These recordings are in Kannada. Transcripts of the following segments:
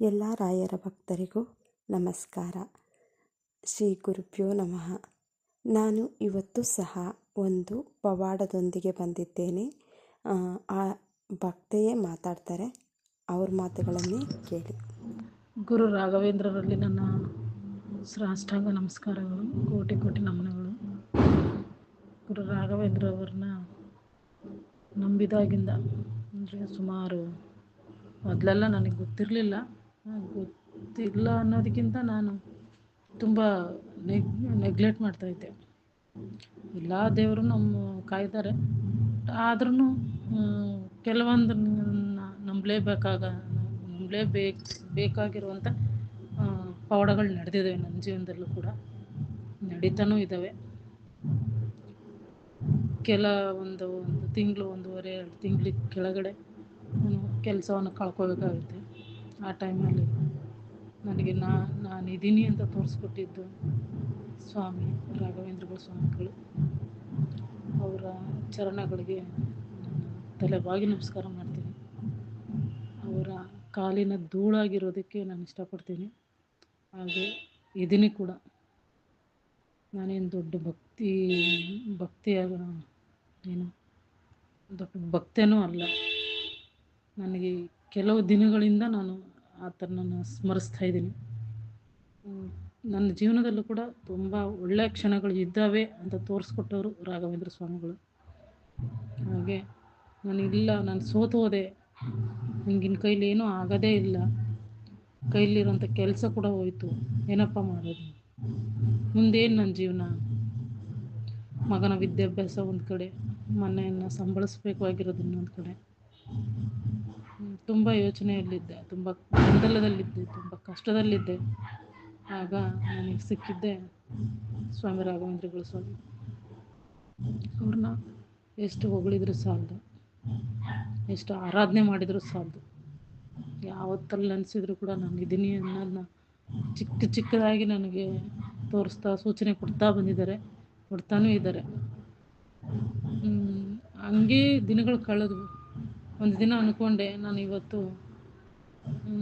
ಎಲ್ಲ ರಾಯರ ಭಕ್ತರಿಗೂ ನಮಸ್ಕಾರ. ಶ್ರೀ ಗುರುಭ್ಯೋ ನಮಃ. ನಾನು ಇವತ್ತು ಸಹ ಒಂದು ಪವಾಡದೊಂದಿಗೆ ಬಂದಿದ್ದೇನೆ. ಆ ಭಕ್ತೆಯೇ ಮಾತಾಡ್ತಾರೆ. ಅವ್ರ ಮಾತುಗಳನ್ನೇ ಕೇಳಿ. ಗುರು ರಾಘವೇಂದ್ರರಲ್ಲಿ ನನ್ನ ಸಾಷ್ಟಾಂಗ ನಮಸ್ಕಾರಗಳು, ಕೋಟಿ ಕೋಟಿ ನಮನಗಳು. ಗುರು ರಾಘವೇಂದ್ರ ಅವ್ರನ್ನ ನಂಬಿದಾಗಿಂದ, ಅಂದರೆ ಸುಮಾರು ಮೊದಲೆಲ್ಲ ನನಗೆ ಗೊತ್ತಿರಲಿಲ್ಲ. ಗೊತ್ತಿಲ್ಲ ಅನ್ನೋದಕ್ಕಿಂತ ನಾನು ತುಂಬ ನೆಗ್ ನೆಗ್ಲೆಕ್ಟ್ ಮಾಡ್ತಾಯಿದ್ದೆ ಎಲ್ಲ ದೇವರು ನಮ್ಮ ಕಾಯ್ತಾರೆ ಆದ್ರೂ ಕೆಲವೊಂದು ನಂಬಲೇಬೇಕಾಗ, ನಂಬಲೇಬೇಕು ಬೇಕಾಗಿರುವಂಥ ಪವಾಡಗಳು ನಡೆದಿದ್ದಾವೆ ನನ್ನ ಜೀವನದಲ್ಲೂ ಕೂಡ. ನಡೀತಾನೂ ಇದ್ದಾವೆ. ಕೆಲ ಒಂದು ಒಂದು ತಿಂಗಳು, ಒಂದೂವರೆ, ಎರಡು ತಿಂಗಳ ಕೆಳಗಡೆ ನಾನು ಕೆಲಸವನ್ನು ಕಳ್ಕೊಬೇಕಾಗುತ್ತೆ. ಆ ಟೈಮಲ್ಲಿ ನನಗೆ ನಾನು ಇದ್ದೀನಿ ಅಂತ ತೋರಿಸ್ಕೊಟ್ಟಿದ್ದು ಸ್ವಾಮಿ, ರಾಘವೇಂದ್ರ ಸ್ವಾಮಿಗಳು ಅವರ ಚರಣಗಳಿಗೆ ತಲೆಬಾಗಿ ನಮಸ್ಕಾರ ಮಾಡ್ತೀನಿ. ಅವರ ಕಾಲಿನ ಧೂಳಾಗಿರೋದಕ್ಕೆ ನಾನು ಇಷ್ಟಪಡ್ತೀನಿ. ಹಾಗೆ ಇದೀನಿ ಕೂಡ. ನಾನೇನು ದೊಡ್ಡ ಭಕ್ತಿ, ಭಕ್ತಿಯಾಗ ಏನು, ದೊಡ್ಡ ಭಕ್ತೇನೂ ಅಲ್ಲ. ನನಗೆ ಕೆಲವು ದಿನಗಳಿಂದ ನಾನು ಆತನನ್ನು ಸ್ಮರಿಸ್ತಾ ಇದ್ದೀನಿ. ನನ್ನ ಜೀವನದಲ್ಲೂ ಕೂಡ ತುಂಬ ಒಳ್ಳೆಯ ಕ್ಷಣಗಳು ಇದ್ದಾವೆ ಅಂತ ತೋರಿಸ್ಕೊಟ್ಟವರು ರಾಘವೇಂದ್ರ ಸ್ವಾಮಿಗಳು. ಹಾಗೆ ನಾನಿಲ್ಲ, ನಾನು ಸೋತು ಹೋದೆ. ನನಗಿನ ಕೈಲಿ ಏನೂ ಆಗೋದೇ ಇಲ್ಲ. ಕೈಲಿರೋಂಥ ಕೆಲಸ ಕೂಡ ಹೋಯ್ತು. ಏನಪ್ಪ ಮಾಡೋದು? ಮುಂದೇನು ನನ್ನ ಜೀವನ? ಮಗನ ವಿದ್ಯಾಭ್ಯಾಸ ಒಂದು ಕಡೆ, ಮನೆಯನ್ನು ಸಂಭಳಿಸ್ಬೇಕಾಗಿರೋದು ಇನ್ನೊಂದು ಕಡೆ. ತುಂಬ ಯೋಚನೆಯಲ್ಲಿದ್ದೆ, ತುಂಬ ಗೊಂದಲದಲ್ಲಿದ್ದೆ, ತುಂಬ ಕಷ್ಟದಲ್ಲಿದ್ದೆ. ಆಗ ನನಗೆ ಸಿಕ್ಕಿದ್ದೆ ಸ್ವಾಮಿ ರಾಘವೇಂದ್ರಗಳು ಸ್ವಾಮಿ. ಅವ್ರನ್ನ ಎಷ್ಟು ಹೊಗಳಿದ್ರು ಸಾಲದು, ಎಷ್ಟು ಆರಾಧನೆ ಮಾಡಿದರೂ ಸಾಲದು. ಯಾವತ್ತಲ್ಲಿ ಅನಿಸಿದ್ರು ಕೂಡ ನಾನು ಇದ್ದೀನಿ ಅನ್ನೋದನ್ನ ಚಿಕ್ಕ ಚಿಕ್ಕದಾಗಿ ನನಗೆ ತೋರಿಸ್ತಾ, ಸೂಚನೆ ಕೊಡ್ತಾ ಬಂದಿದ್ದಾರೆ, ಕೊಡ್ತಾನೂ ಇದ್ದಾರೆ. ಹಂಗೆ ದಿನಗಳು ಕಳೆದು ಒಂದು ದಿನ ಅಂದ್ಕೊಂಡೆ ನಾನು ಇವತ್ತು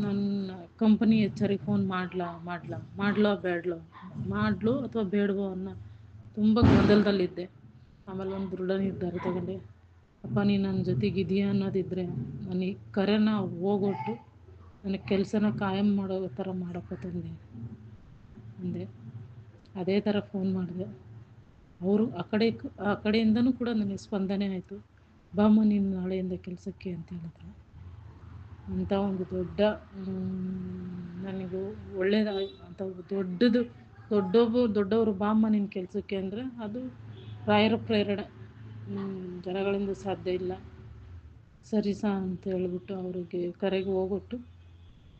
ನನ್ನ ಕಂಪನಿ ಎಚ್ ಆರಿಗೆ ಫೋನ್ ಮಾಡ್ಲಾ ಮಾಡ್ಲಾ, ಮಾಡ್ಲೋ ಬೇಡ್ಲೋ ಮಾಡ್ಲೋ ಅಥವಾ ಬೇಡವೋ ಅನ್ನೋ ತುಂಬ ಗೊಂದಲದಲ್ಲಿದ್ದೆ. ಆಮೇಲೆ ಒಂದು ದೃಢ ನಿರ್ಧಾರ ತಗೊಂಡೆ. ಅಪ್ಪ ನೀ ನನ್ನ ಜೊತೆಗಿದೆಯಾ ಅನ್ನೋದಿದ್ದರೆ ನನಗೆ ಕರೆನ ಹೋಗೊಟ್ಟು ನನಗೆ ಕೆಲಸನ ಕಾಯಂ ಮಾಡೋ ಥರ ಮಾಡಪ್ಪ ತಂದೆ ಅಂದೆ. ಅದೇ ಥರ ಫೋನ್ ಮಾಡಿದೆ. ಅವರು ಆ ಕಡೆ ಆ ಕಡೆಯಿಂದನೂ ಕೂಡ ನನಗೆ ಸ್ಪಂದನೆ ಆಯಿತು. ಬಾಮ್ಮ, ನೀನು ನಾಳೆಯಿಂದ ಕೆಲಸಕ್ಕೆ ಅಂತ ಹೇಳಿದ್ರು. ಅಂಥ ಒಂದು ದೊಡ್ಡ ನನಗೂ ಒಳ್ಳೆಯದಾಗಿ ಅಂತ ದೊಡ್ಡದು, ದೊಡ್ಡೊಬ್ಬ, ದೊಡ್ಡವರು ಬಾಮ್ಮ ನಿನ್ನ ಕೆಲಸಕ್ಕೆ ಅಂದರೆ ಅದು ರಾಯರ ಪ್ರೇರಣೆ. ಜನಗಳಿಂದ ಸಾಧ್ಯ ಇಲ್ಲ. ಸರಿ ಸಾ ಅಂತ ಹೇಳ್ಬಿಟ್ಟು ಅವರಿಗೆ ಕರೆಗೆ ಹೋಗ್ಬಿಟ್ಟು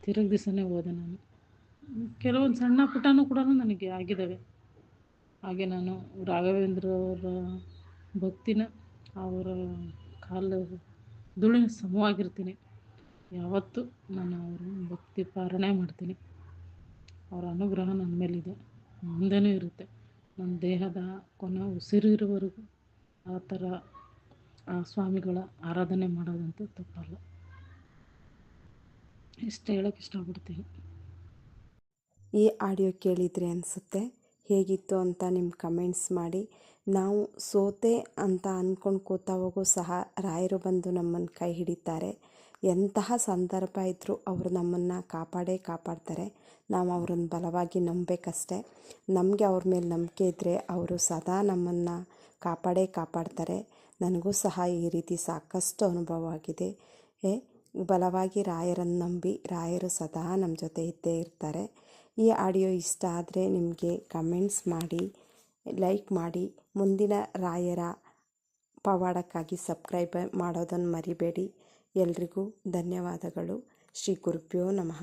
ತಿರುಗಿ ದಿವಸನೇ ಹೋದೆ ನಾನು. ಕೆಲವೊಂದು ಸಣ್ಣ ಪುಟನೂ ಕೂಡ ನನಗೆ ಆಗಿದ್ದಾವೆ. ಹಾಗೆ ನಾನು ರಾಘವೇಂದ್ರ ಅವರ ಭಕ್ತಿನ ಅವರ ಕಾಲ ಧೂಳಿನ ಸಮವಾಗಿರ್ತೀನಿ. ಯಾವತ್ತೂ ನಾನು ಅವರು ಭಕ್ತಿ ಪಾರಣೆ ಮಾಡ್ತೀನಿ. ಅವರ ಅನುಗ್ರಹ ನನ್ನ ಮೇಲಿದೆ. ಮುಂದೆನೂ ಇರುತ್ತೆ. ನನ್ನ ದೇಹದ ಕೊನೆ ಉಸಿರು ಇರುವವರೆಗೂ ಆ ಥರ ಆ ಸ್ವಾಮಿಗಳ ಆರಾಧನೆ ಮಾಡೋದಂತೂ ತಪ್ಪಲ್ಲ. ಇಷ್ಟು ಹೇಳೋಕ್ಕೆ ಇಷ್ಟಪಡ್ತೀನಿ. ಈ ಆಡಿಯೋ ಕೇಳಿದರೆ ಅನಿಸುತ್ತೆ, ಹೇಗಿತ್ತು ಅಂತ ನಿಮ್ಮ ಕಮೆಂಟ್ಸ್ ಮಾಡಿ. ನಾವು ಸೋತೆ ಅಂತ ಅಂದ್ಕೊಂಡು ಕೂತಾವಾಗೂ ಸಹ ರಾಯರು ಬಂದು ನಮ್ಮನ್ನು ಕೈ ಹಿಡಿತಾರೆ. ಎಂತಹ ಸಂದರ್ಭ ಇದ್ದರೂ ಅವರು ನಮ್ಮನ್ನು ಕಾಪಾಡೇ ಕಾಪಾಡ್ತಾರೆ. ನಾವು ಅವ್ರನ್ನ ಬಲವಾಗಿ ನಂಬಬೇಕಷ್ಟೆ ನಮಗೆ ಅವ್ರ ಮೇಲೆ ನಂಬಿಕೆ ಇದ್ದರೆ ಅವರು ಸದಾ ನಮ್ಮನ್ನು ಕಾಪಾಡೇ ಕಾಪಾಡ್ತಾರೆ. ನನಗೂ ಸಹ ಈ ರೀತಿ ಸಾಕಷ್ಟು ಅನುಭವ ಆಗಿದೆ. ಬಲವಾಗಿ ರಾಯರನ್ನು ನಂಬಿ ರಾಯರು ಸದಾ ನಮ್ಮ ಜೊತೆ ಇದ್ದೇ ಇರ್ತಾರೆ. ಈ ಆಡಿಯೋ ಇಷ್ಟ ಆದರೆ ನಿಮಗೆ ಕಮೆಂಟ್ಸ್ ಮಾಡಿ. ಲೈಕ್ ಮಾಡಿ. ಮುಂದಿನ ರಾಯರ ಪವಾಡಕ್ಕಾಗಿ ಸಬ್ಸ್ಕ್ರೈಬ್ ಮಾಡೋದನ್ನು ಮರಿಬೇಡಿ. ಎಲ್ರಿಗೂ ಧನ್ಯವಾದಗಳು. ಶ್ರೀ ಗುರುಭ್ಯೋ ನಮಃ.